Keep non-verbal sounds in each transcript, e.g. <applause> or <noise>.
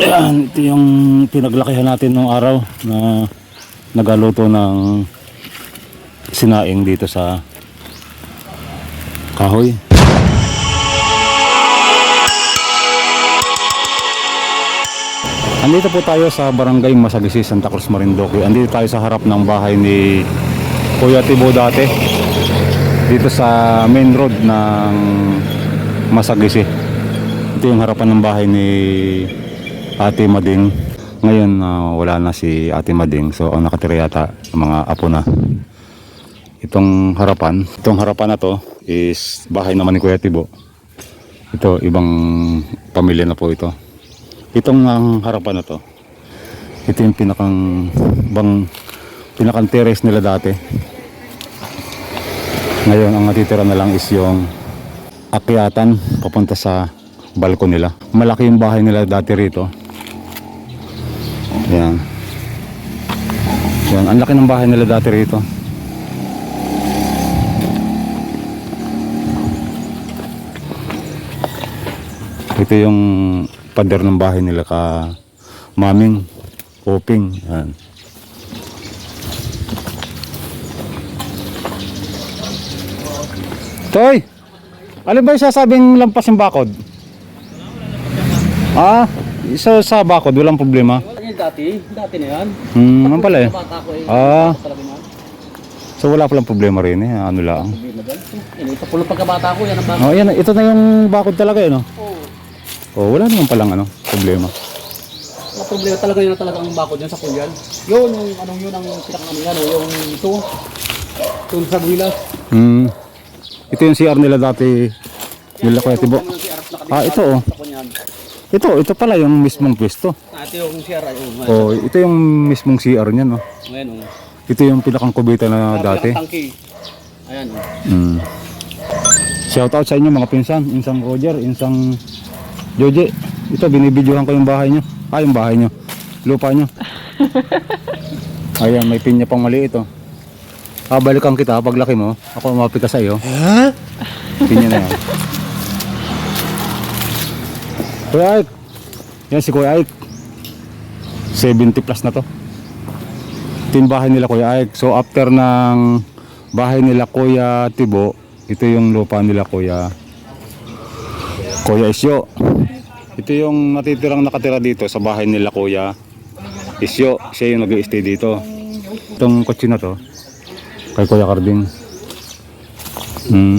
Ayan, ito yung pinaglakihan natin nung araw na nagaluto ng sinaing dito sa kahoy. Andito po tayo sa Barangay Masagisi, Santa Cruz, Marindoque. Andito tayo sa harap ng bahay ni Kuya Tibo dati. Dito sa main road ng Masagisi. Ito yung harapan ng bahay ni Ate Mading. Ngayon ah, wala na si Ate Mading. So ang nakatira yata mga apo na. Itong harapan, itong harapan na to is bahay naman ni Kuya Tibo. Ito ibang pamilya na po ito. Itong ang harapan na to. Ito yung pinakang bang pinakang terrace nila dati. Ngayon ang natitira na lang is yung akyatan papunta sa balkon nila. Malaki yung bahay nila dati rito. Yan. Yan, ang laki ng bahay nila dati rito. Ito yung pader ng bahay nila ka maming Poping. Yan. Toy! Ano ba yung sasabing lampas yung bakod? Ah, isa sa bakod, walang problema. Yung dati, dati na yan. Hmm, ano pala eh. Eh. Ah. So wala palang problema rin eh, ano lang. Yan, ito pulo pagkabata ko, yan ang bata. Oh, yan, ito na yung bakod talaga eh, no? Oo. Oh, wala naman palang ano, problema. Ang problema talaga yun talaga ang bakod dyan sa kulyan. Yun, yung anong yun ang pinakang ano yan, oh, yung ito. Yung sa Guilas. Hmm. Ito yung CR nila dati nila Kuya Tibo. Ah, ito oh. Ito, ito pala yung mismong pwesto. Ah, ito yung CR oh. Oh, ito yung mismong CR niya, no? Ngayon, oh. Ito yung pinakang kubita na dati. Ayan, oh. Mm. Shout out sa inyo mga pinsan, insang Roger, insang Joje. Ito binibidyohan ko yung bahay nyo. Ah, yung bahay nyo. Lupa nyo. <laughs> Ayan, may pinya pang mali ito. Ah, balikan kita paglaki mo. Ako umapi ka sa iyo. Ha? Pinya na yan. Kuya Ike. Yan si Kuya Ike. 70 plus na to. Bahay nila Kuya Ike. So after ng bahay nila Kuya Tibo, ito yung lupa nila Kuya Kuya Isyo. Ito yung natitirang nakatira dito sa bahay nila Kuya Isyo. Siya yung nag stay dito. Itong kotse na to, kay Kuya Carding. Hmm.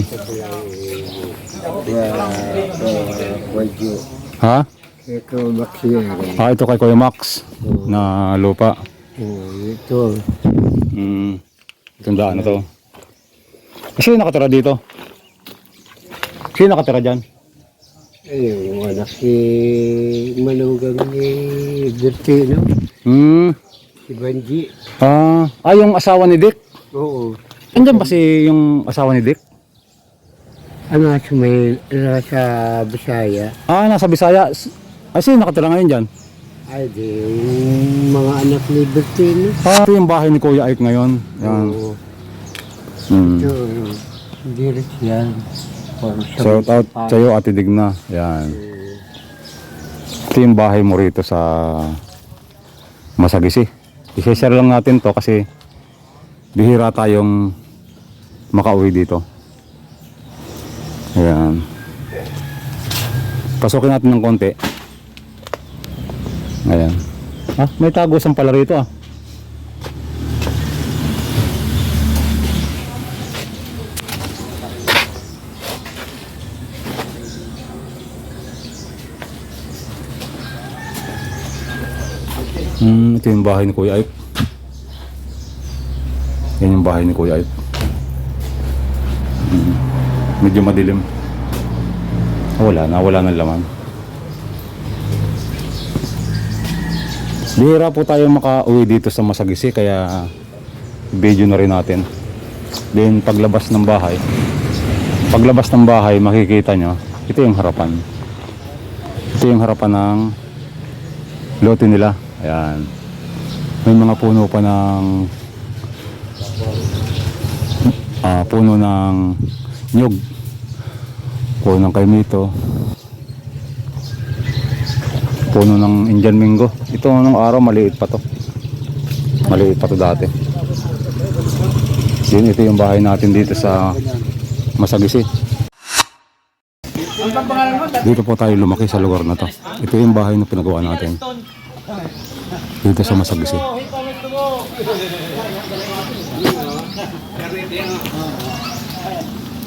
Ha? Ito maksiyari. Ah, ito kay Kuya Max na lupa. Oh, ito. Hmm. Itong daan na to. Sino nakatira dito? Sino nakatira dyan? Ayun, anak si Manugang ni Bertino. Hmm. Si Banji. Ah, ah, yung asawa ni Dick. Oo. Andyan ba si yung asawa ni Dick? Ano sa may, ano sa Bisaya. Ah, nasa Bisaya. Ay, sino nakatira ngayon dyan? Ay, di, yung mga anak ni Bertino. Ah, ito yung bahay ni Kuya Ike ngayon. Yan. Oo. Hmm. Ito, hindi rin yan. Shout out sa'yo, Ate Digna. Yan. Ito yung bahay mo rito sa Masagisi. I-share lang natin to kasi bihira tayong makauwi dito. Ayan. Pasukin natin ng konti. Ayan. Ah, may tagusan pala rito ah. Hmm, ito yung bahay ni Kuya Ike. Yan yung bahay ni Kuya. Hmm, medyo madilim. Wala na, wala ng laman. Bihira po tayo makauwi dito sa Masagisi kaya video na rin natin. Then paglabas ng bahay, paglabas ng bahay makikita nyo, ito yung harapan. Ito yung harapan ng lote nila. Ayan. May mga puno pa ng ah, puno ng nyug. Puno ng kaimito. Puno ng Indian Mingo. Ito nung araw maliit pa to. Maliit pa to dati. Yun, ito yung bahay natin dito sa Masagisi. Dito po tayo lumaki sa lugar na to. Ito yung bahay na pinagawa natin. Dito sa Masagisi.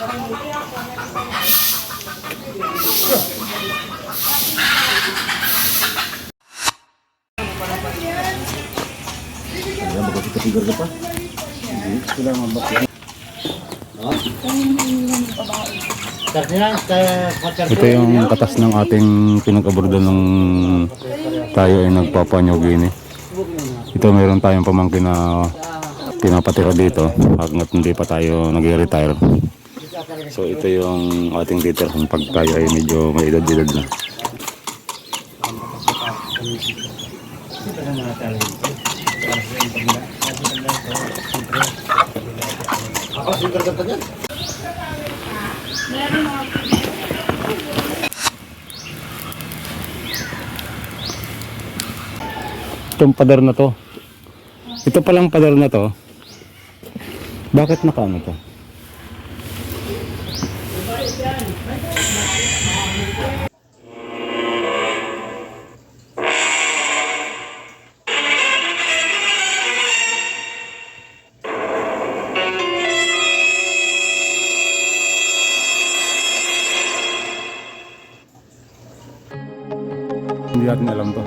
Ito yung katas ng ating pinag-abordo nung tayo ay nagpapanyogini. Ito mayroon tayong pamangkin na pinapatira dito hanggat hindi pa tayo nag-retire. So ito yung ating titirhan pag tayo ay medyo may edad-edad na. Itong pader na to. Ito palang pader na to. Bakit nakaano to? Hindi natin alam to.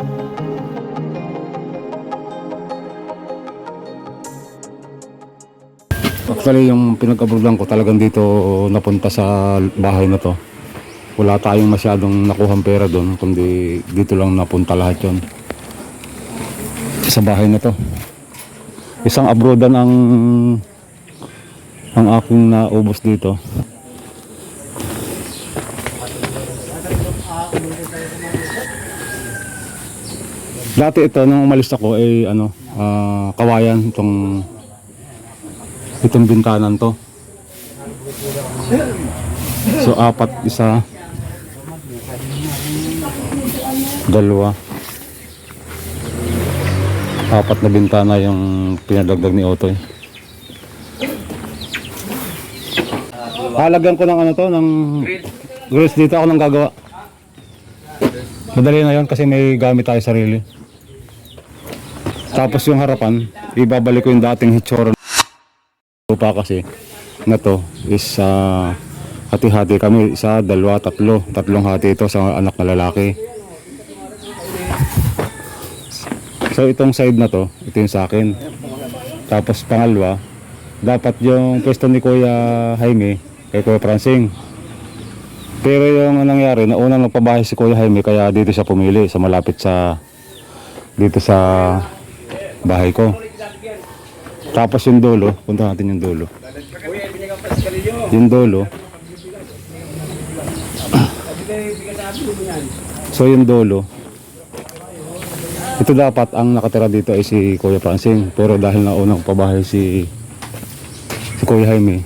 Actually, yung pinag-abroadan ko talagang dito napunta sa bahay na to. Wala tayong masyadong nakuhang pera doon, kundi dito lang napunta lahat yon Sa bahay na to. Isang abroadan ang ang aking naubos dito. Dati ito, nung umalis ako, ay ano, ah, kawayan, itong itong bintanan to. So apat isa dalawa apat na bintana yung pinadagdag ni Otoy. Halagyan ko ng ano to, ng grills dito ako nang gagawa. Madali na yon kasi may gamit tayo sarili. Tapos yung harapan, ibabalik ko yung dating hitsura lupa kasi na to is ah, hati-hati kami isa, dalawa, tatlo. Tatlong hati ito sa anak na lalaki. So itong side na to ito yung sa akin. Tapos pangalawa dapat yung pwesto ni Kuya Jaime kay Kuya Francing pero yung nangyari nauna nagpabahay si Kuya Jaime kaya dito siya pumili sa malapit sa dito sa bahay ko tapos yung dulo, punta natin yung dulo. Yung dulo. So yung dulo. Ito dapat ang nakatira dito ay si Kuya Francine. Pero dahil naunang pabahay si si Kuya Jaime.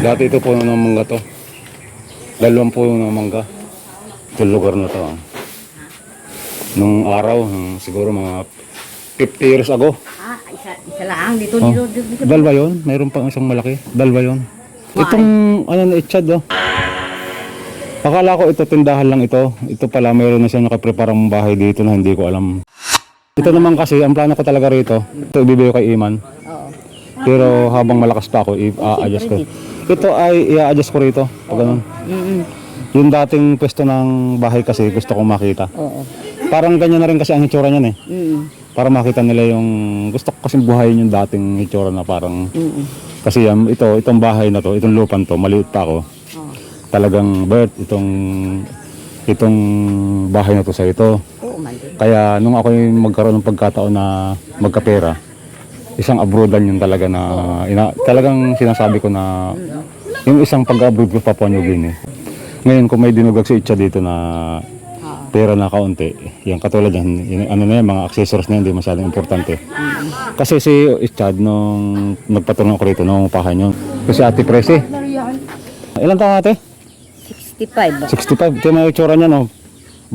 Dati ito puno ng mangga to. Dalawang puno ng mangga. Ito lugar na to. ah. Nung araw, nung siguro mga 50 years ago. Ah, isa, isa lang. Dito, Oh. dito, dito, dito. Dalawa yun. Mayroon pang isang malaki. Dalawa yun. Itong ano na itchad oh. Akala ko ito tindahan lang ito. Ito pala mayroon na siya nakapreparang bahay dito na hindi ko alam. Ito naman kasi, ang plano ko talaga rito, ito ibibigay kay Iman. Oo. Pero habang malakas pa ako, i-adjust ko. Ito ay i-adjust ko rito. Pag ganun. Yung dating pwesto ng bahay kasi gusto kong makita. Oo. Parang ganyan na rin kasi ang itsura niyan eh. Mm-mm. Para makita nila yung gusto ko kasing buhayin yung dating itsura na parang Mm. kasi um, ito itong bahay na to, itong lupan to, maliit pa ako. Oh. Talagang birth itong itong bahay na to sa ito. Oo man din. Kaya nung ako yung magkaroon ng pagkataon na magkapera, isang abroadan yung talaga na ina, talagang sinasabi ko na yung isang pag-abroad ko Papua New Guinea. Ngayon kung may dinugag si Itcha dito na. Pera na kaunti, yung katulad yan, yung ano na yan, mga accessories na yan, hindi masyadong importante. Kasi si Ichad nung nagpatulong ako rito, nung upahan yun. Kasi Ate Presi, ilan taon ate? 65 ba? 65. Ito yung itsura niya, no?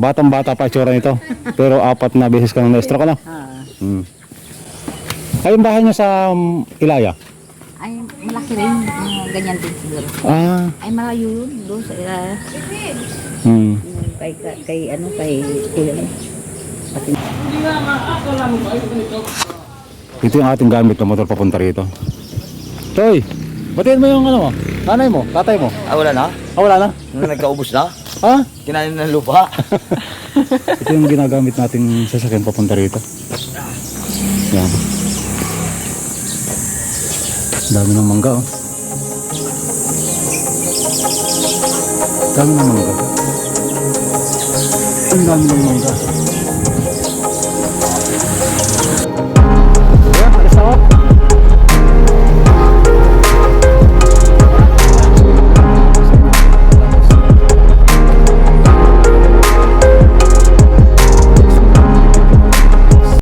Batang-bata pa itsura nito. Pero apat na beses ka nang na-stroke, ano? Ah. Hmm. Ay, yung bahay niya sa um, Ilaya. Ay, malaki rin. Ganyan din siguro. Ah. Ay, malayo yun. Doon sa, uh, Hmm. kay, kay, kay, ano, kay, kuya mo. Ito yung ating gamit na motor papunta rito. Toy, batiin mo yung ano mo? Nanay mo? Tatay mo? Ah, wala na? Ah, wala na? Nung nagkaubos na? <laughs> Ha? Kinain ng lupa? <laughs> Ito yung ginagamit nating sasakyan papunta rito. Yan. Dami ng mangga, oh. Dami ng mangga. Ang dami ng mangga.